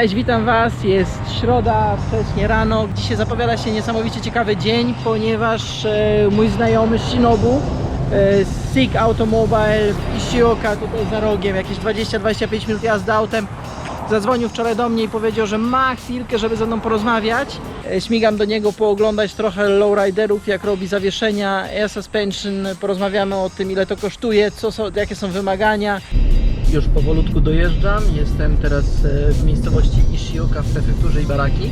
Cześć, witam Was. Jest środa, wcześnie rano. Dzisiaj zapowiada się niesamowicie ciekawy dzień, ponieważ e, mój znajomy Shinobu e, z Sig Automobile w Ishioka, tutaj za rogiem, jakieś 20-25 minut jazdy autem, zadzwonił wczoraj do mnie i powiedział, że ma chwilkę, żeby ze mną porozmawiać. E, Śmigam do niego pooglądać trochę lowriderów, jak robi zawieszenia, air suspension, porozmawiamy o tym, ile to kosztuje, co jakie są wymagania. Już powolutku dojeżdżam. Jestem teraz e, w miejscowości Ishioka w prefekturze Ibaraki.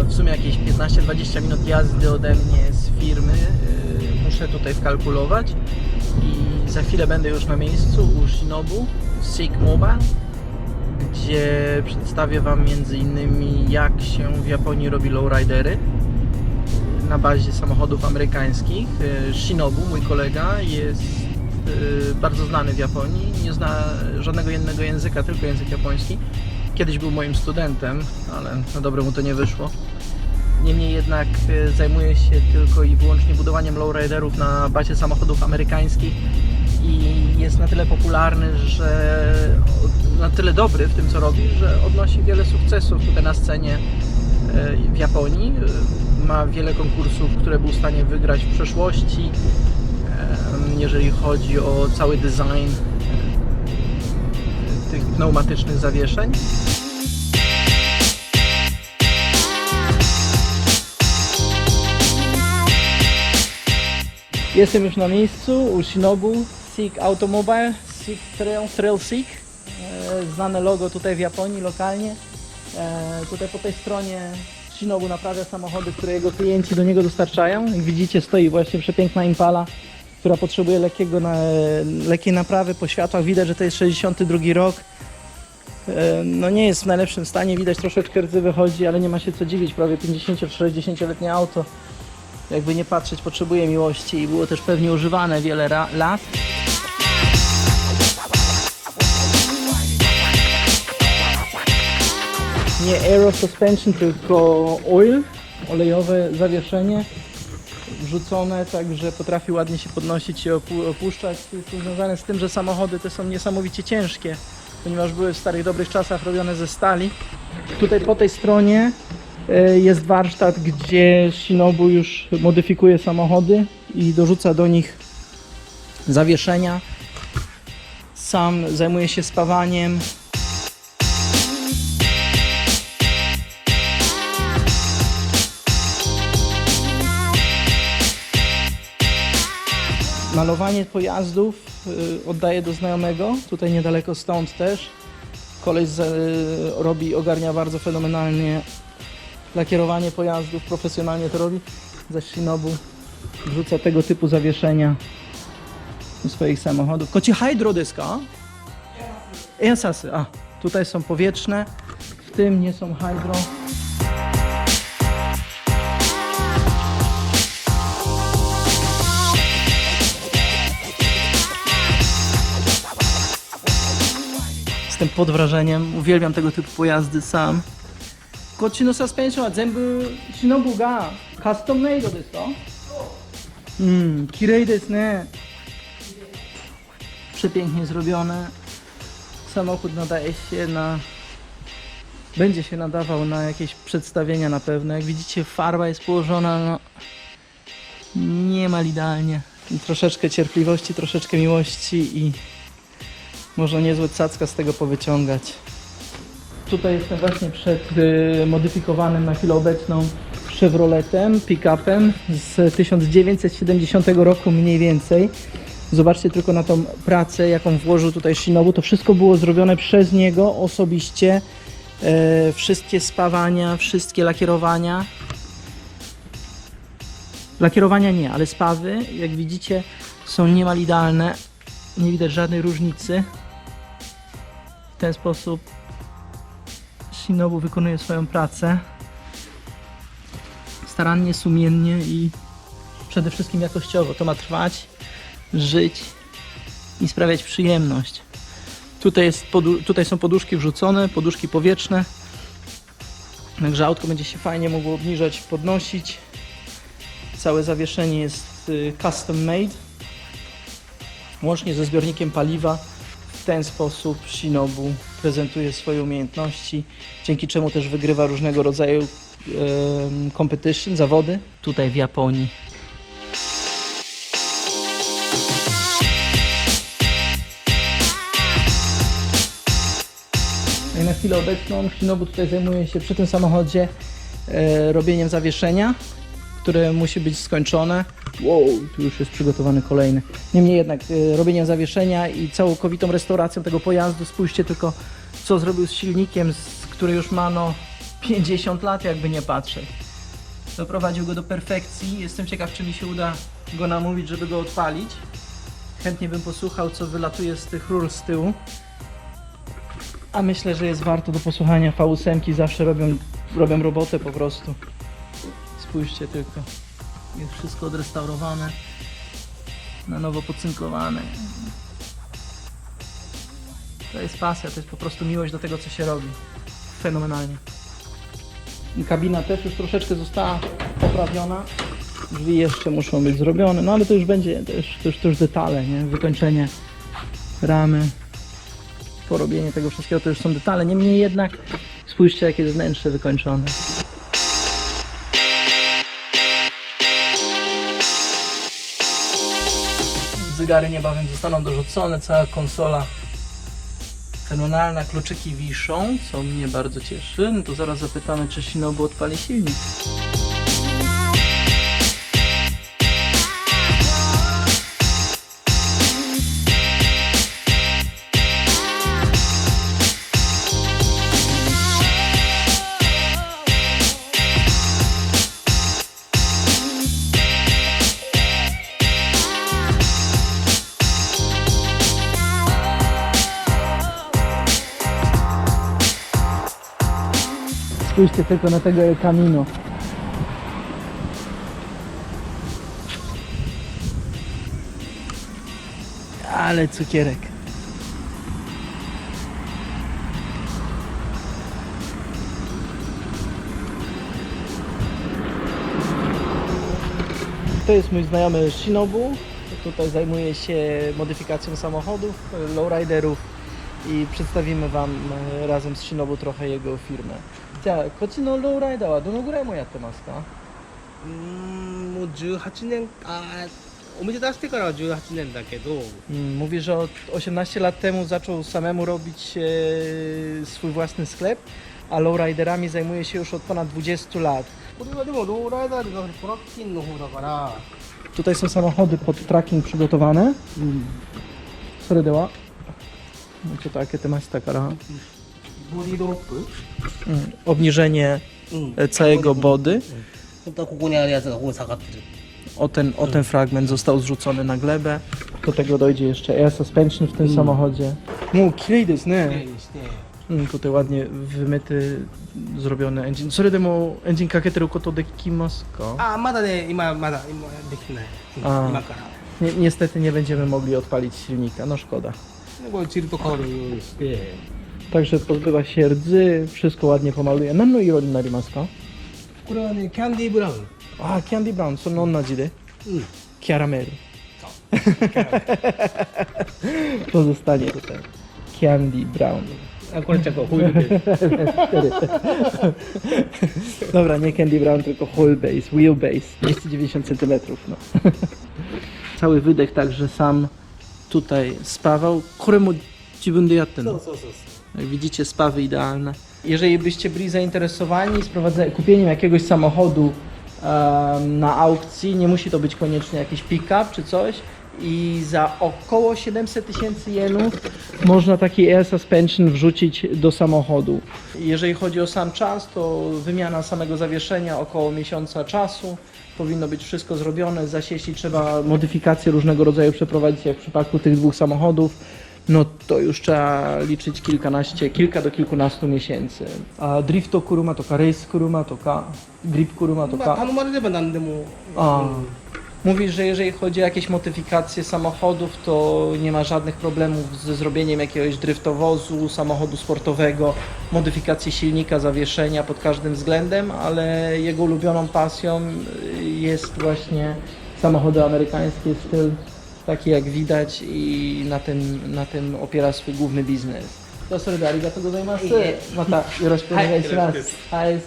E, W sumie jakieś 15-20 minut jazdy ode mnie z firmy. E, Muszę tutaj wkalkulować i za chwilę będę już na miejscu u Shinobu Sig Mobile, gdzie przedstawię Wam między innymi jak się w Japonii robi lowridery na bazie samochodów amerykańskich. Shinobu, mój kolega, jest bardzo znany w Japonii. Nie zna żadnego innego języka, tylko język japoński. Kiedyś był moim studentem, ale na dobre mu to nie wyszło. Niemniej jednak e, zajmuje się tylko i wyłącznie budowaniem lowriderów na bazie samochodów amerykańskich i jest na tyle popularny, że na tyle dobry w tym co robi, że odnosi wiele sukcesów tutaj na scenie e, w Japonii. Ma wiele konkursów, które był w stanie wygrać w przeszłości, jeżeli chodzi o cały design tych pneumatycznych zawieszeń. Jestem już na miejscu u Shinobu Sig Automobile, Sig Trail, Trail. E, Znane logo tutaj w Japonii lokalnie. E, Tutaj po tej stronie Shinobu naprawia samochody, które jego klienci do niego dostarczają. Jak widzicie stoi właśnie przepiękna Impala, która potrzebuje lekkiego na, lekkiej naprawy. Po światłach widać, że to jest 62 rok. E, No nie jest w najlepszym stanie, widać troszeczkę rdzy wychodzi, ale nie ma się co dziwić, prawie 50-60-letnie auto jakby nie patrzeć, potrzebuje miłości i było też pewnie używane wiele lat. Nie aero suspension, tylko oil, olejowe zawieszenie wrzucone, tak że potrafi ładnie się podnosić i opu- opuszczać. To jest związane z tym, że samochody te są niesamowicie ciężkie, ponieważ były w starych dobrych czasach robione ze stali. Tutaj po tej stronie e, jest warsztat, gdzie Shinobu już modyfikuje samochody i dorzuca do nich zawieszenia. Sam zajmuje się spawaniem. Malowanie pojazdów y, oddaję do znajomego, tutaj niedaleko stąd też. Koleś y, robi, ogarnia bardzo fenomenalnie lakierowanie pojazdów, profesjonalnie to robi. Zaś Shinobu wrzuca tego typu zawieszenia do swoich samochodów. Koci hydro deska? Esasy, a tutaj są powietrzne, w tym nie są hydro. Jestem pod wrażeniem, uwielbiam tego typu pojazdy sam. こっちのサスペンションは全部シノブがカスタムメイドですかうん、綺麗ですね。Przepięknie zrobione. Samochód nadaje się na. Będzie się nadawał na jakieś przedstawienia na pewno. Jak widzicie, farba jest położona no, niemal idealnie. I troszeczkę cierpliwości, troszeczkę miłości i można niezłe cacka z tego powyciągać. Tutaj jestem właśnie przed y, modyfikowanym na chwilę obecną Chevroletem, pick-upem z 1970 roku mniej więcej. Zobaczcie tylko na tą pracę, jaką włożył tutaj Shinobu. To wszystko było zrobione przez niego osobiście. E, wszystkie spawania, wszystkie lakierowania. Lakierowania nie, ale spawy, jak widzicie, są niemal idealne. Nie widać żadnej różnicy. Ten sposób Shinobu wykonuje swoją pracę starannie, sumiennie i przede wszystkim jakościowo. To ma trwać, żyć i sprawiać przyjemność. Tutaj, jest tutaj są poduszki wrzucone, poduszki powietrzne. Także autko będzie się fajnie mogło obniżać, podnosić. Całe zawieszenie jest y, custom made. Łącznie ze zbiornikiem paliwa w ten sposób Shinobu prezentuje swoje umiejętności, dzięki czemu też wygrywa różnego rodzaju competition, zawody tutaj w Japonii. No i na chwilę obecną Shinobu tutaj zajmuje się przy tym samochodzie e, robieniem zawieszenia, które musi być skończone. Wow, tu już jest przygotowany kolejny. Niemniej jednak e, robieniem zawieszenia i całkowitą restauracją tego pojazdu. Spójrzcie tylko, co zrobił z silnikiem, z, który już ma no 50 lat, jakby nie patrzeć. Doprowadził go do perfekcji. Jestem ciekaw, czy mi się uda go namówić, żeby go odpalić. Chętnie bym posłuchał, co wylatuje z tych rur z tyłu. A myślę, że jest warto do posłuchania. V8 zawsze robią, robią robotę po prostu. Spójrzcie tylko. Jest wszystko odrestaurowane. Na nowo pocynkowane. To jest pasja, to jest po prostu miłość do tego, co się robi. Fenomenalnie. Kabina też już troszeczkę została poprawiona. Drzwi jeszcze muszą być zrobione, no ale to już będzie, to już, to już, to już detale, nie? Wykończenie ramy, porobienie tego wszystkiego to już są detale. Niemniej jednak spójrzcie jakie jest wnętrze wykończone. Zegary niebawem zostaną dorzucone, cała konsola fenomenalna, kluczyki wiszą, co mnie bardzo cieszy. No to zaraz zapytamy, czy Shinobu odpali silnik. Spójrzcie tylko na tego El Camino. Ale cukierek. To jest mój znajomy Shinobu. Tutaj zajmuje się modyfikacją samochodów, lowriderów i przedstawimy Wam e, razem z Shinobu trochę jego firmę. じゃあこっちのローライダーはどのぐらいもやってますかうーんもう18年あーお店出してからは18年だけど Mm, Mówi, że od 18 lat temu zaczął samemu robić e, swój własny sklep, a lowriderami zajmuje się już od ponad 20 lat. これはでもローライダーでなくてトラッキンの方だから Tutaj są samochody pod tracking przygotowane. それではちょっ ボディドロップ mm, obniżenie うん、 e, całego body. 本当はここにあるやつがここに下がってる O ten, o ten fragment został zrzucony na glebę. Do tego dojdzie jeszcze air suspension w tym samochodzie. No, kilej desu きれ ne. いにして Mm, tutaj ładnie wymyty, zrobiony engine. それでもエンジンかけてることできますかあーまだね今まだ今できてない、うんあー今から Ni niestety nie będziemy mogli odpalić silnika, no szkoda. でこれチルトカウル用意して Także pozbywa się rdzy, wszystko ładnie pomaluje. Nanno i rodzin narimaska. これはねキャンディーブラウン A, Candy Brown, są nonnadzidy. うん Kiaramel. と zostanie tutaj. Candy Brown. あこれちゃこうこういう系 Dobra, nie Candy Brown, tylko wheelbase, wheelbase, 290 cm. No. Cały wydech także sam tutaj spawał. Koremu 自分でやってんのそうそうそうそう jak widzicie, spawy idealne. Jeżeli byście byli zainteresowani kupieniem jakiegoś samochodu na aukcji, nie musi to być koniecznie jakiś pick-up czy coś, i za około 700 tysięcy jenów można taki air suspension wrzucić do samochodu. Jeżeli chodzi o sam czas, to wymiana samego zawieszenia około miesiąca czasu. Powinno być wszystko zrobione. Zaś jeśli trzeba modyfikacje różnego rodzaju przeprowadzić, jak w przypadku tych dwóch samochodów, no to już trzeba liczyć kilkanaście, kilka do kilkunastu miesięcy. A drift 車とかレース車とかグリップ車とまあか、頼まれれば何でも A. うん Mówi, że jeżeli chodzi o jakieś modyfikacje samochodów, to nie ma żadnych problemów ze zrobieniem jakiegoś driftowozu, samochodu sportowego, modyfikacji silnika, zawieszenia pod każdym względem, ale jego ulubioną pasją y, jest właśnie samochody amerykańskie, styl taki jak widać i na tym, na tym opiera swój główny biznes. To solidaridad, to go zajmuje. No tak, rozpoczynamy się raz. Hej,